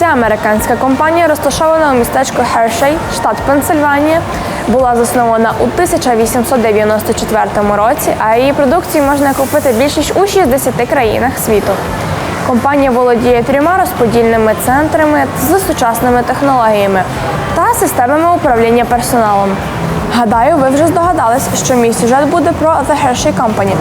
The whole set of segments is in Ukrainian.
Ця американська компанія розташована у містечку Хершей, штат Пенсильванія. Була заснована у 1894 році, а її продукцію можна купити більш ніж у 60 країнах світу. Компанія володіє трьома розподільними центрами з сучасними технологіями та системами управління персоналом. Гадаю, ви вже здогадались, що мій сюжет буде про The Hershey Company.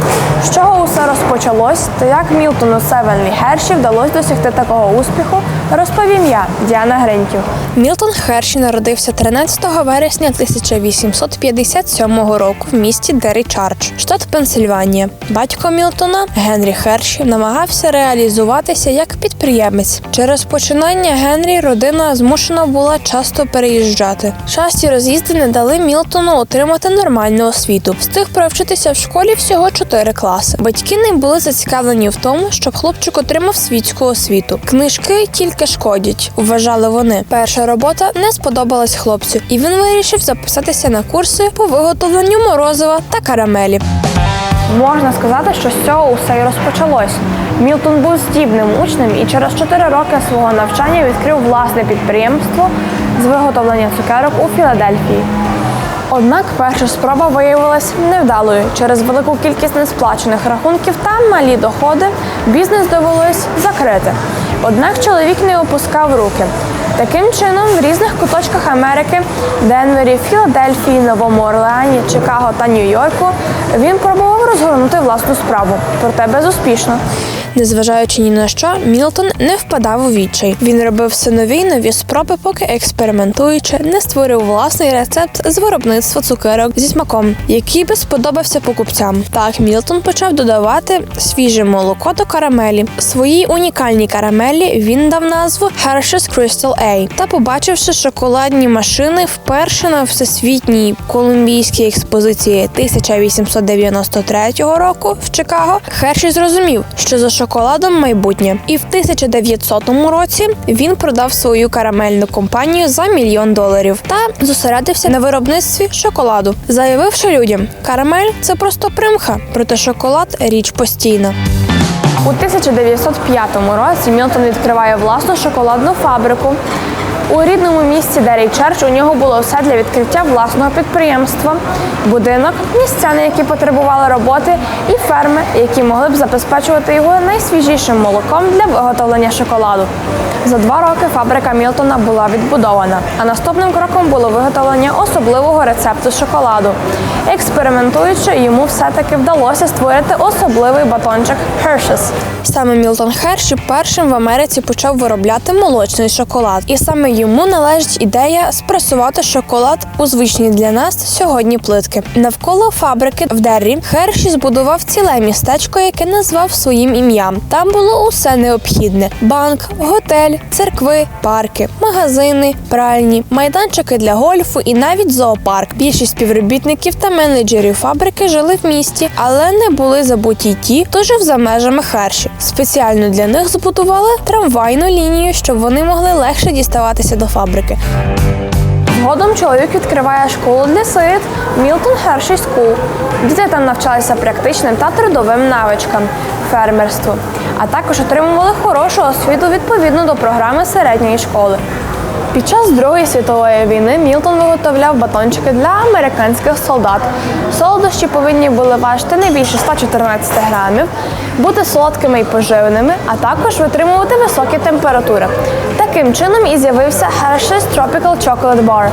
З чого усе розпочалось та як Мілтону Севенлі Герші вдалося досягти такого успіху, розповім я, Діана Гриньків. Мілтон Херші народився 13 вересня 1857 року в місті Дері Чардж, штат Пенсильванія. Батько Мілтона Генрі Херші намагався реалізуватися як підприємець. Через починання Генрі родина змушена була часто переїжджати. Часті роз'їзди не дали Мілтону отримати нормальну освіту. Встиг провчитися в школі всього 4 класи. Батьки не були зацікавлені в тому, щоб хлопчик отримав світську освіту. Книжки тільки шкодять, вважали вони. Перша робота не сподобалась хлопцю, і він вирішив записатися на курси по виготовленню морозива та карамелі. Можна сказати, що з цього усе і розпочалось. Мілтон був здібним учнем і через 4 роки свого навчання відкрив власне підприємство з виготовлення цукерок у Філадельфії. Однак перша спроба виявилась невдалою. Через велику кількість несплачених рахунків та малі доходи бізнес довелось закрити. Однак чоловік не опускав руки. Таким чином, в різних куточках Америки Денвері, Філадельфії, Новому Орлеані, Чикаго та Нью-Йорку він пробував розгорнути власну справу, проте безуспішно. Незважаючи ні на що, Мілтон не впадав у відчай. Він робив все нові й нові спроби, поки експериментуючи, не створив власний рецепт з виробництва цукерок зі смаком, який би сподобався покупцям. Так Мілтон почав додавати свіже молоко до карамелі. Своїй унікальній карамелі він дав назву Hershey's Crystal A. Та, побачивши шоколадні машини, вперше на всесвітній колумбійській експозиції 1893 року в Чикаго, Херші зрозумів, що за шоколадом майбутнє. І в 1900 році він продав свою карамельну компанію за мільйон доларів та зосередився на виробництві шоколаду, заявивши людям, карамель це просто примха, проте шоколад річ постійна. У 1905 році Мілтон відкриває власну шоколадну фабрику. У рідному місті Дерей Черч у нього було все для відкриття власного підприємства, будинок, містяни, які потребували роботи, і ферми, які могли б забезпечувати його найсвіжішим молоком для виготовлення шоколаду. За два роки фабрика Мілтона була відбудована, а наступним кроком було виготовлення особливого рецепту шоколаду. Експериментуючи, йому все-таки вдалося створити особливий батончик Hershey's. Саме Мілтон Херші першим в Америці почав виробляти молочний шоколад, і саме йому належить ідея спресувати шоколад у звичні для нас сьогодні плитки. Навколо фабрики в Деррі Херші збудував ціле містечко, яке назвав своїм ім'ям. Там було усе необхідне: банк, готель, церкви, парки, магазини, пральні, майданчики для гольфу і навіть зоопарк. Більшість співробітників та менеджерів фабрики жили в місті, але не були забуті ті, хто жив за межами Херші. Спеціально для них збудували трамвайну лінію, щоб вони могли легше діставатися до фабрики. Згодом чоловік відкриває школу для сит Мілтон Hershey School. Діти там навчалися практичним та трудовим навичкам, фермерству, а також отримували хорошу освіту відповідно до програми середньої школи. Під час Другої світової війни Мілтон виготовляв батончики для американських солдат. Солодощі повинні були важити не більше 114 грамів, бути солодкими і поживними, а також витримувати високі температури. Таким чином і з'явився Hershey's Tropical Chocolate Bar.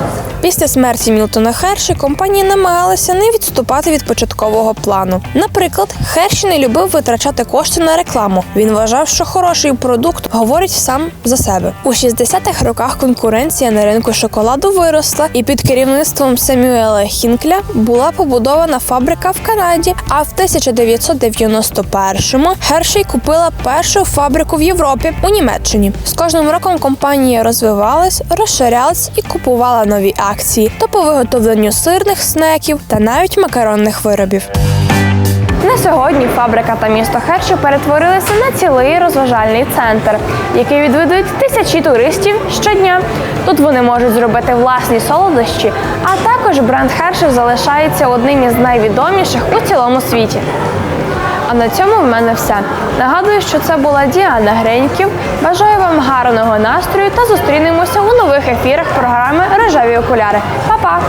Після смерті Мілтона Херші компанія намагалася не відступати від початкового плану. Наприклад, Херші не любив витрачати кошти на рекламу. Він вважав, що хороший продукт говорить сам за себе. У 60-х роках конкуренція на ринку шоколаду виросла, і під керівництвом Семюела Хінкля була побудована фабрика в Канаді. А в 1991-му Хершей купила першу фабрику в Європі у Німеччині. З кожним роком компанія розвивалась, розширялась і купувала нові акції то по виготовленню сирних снеків та навіть макаронних виробів. На сьогодні фабрика та місто Херші перетворилися на цілий розважальний центр, який відвідують тисячі туристів щодня. Тут вони можуть зробити власні солодощі, а також бренд Херші залишається одним із найвідоміших у цілому світі. А на цьому в мене все. Нагадую, що це була Діана Греньків. Бажаю вам гарного настрою та зустрінемося у нових ефірах програми Рожеві окуляри. Па-па!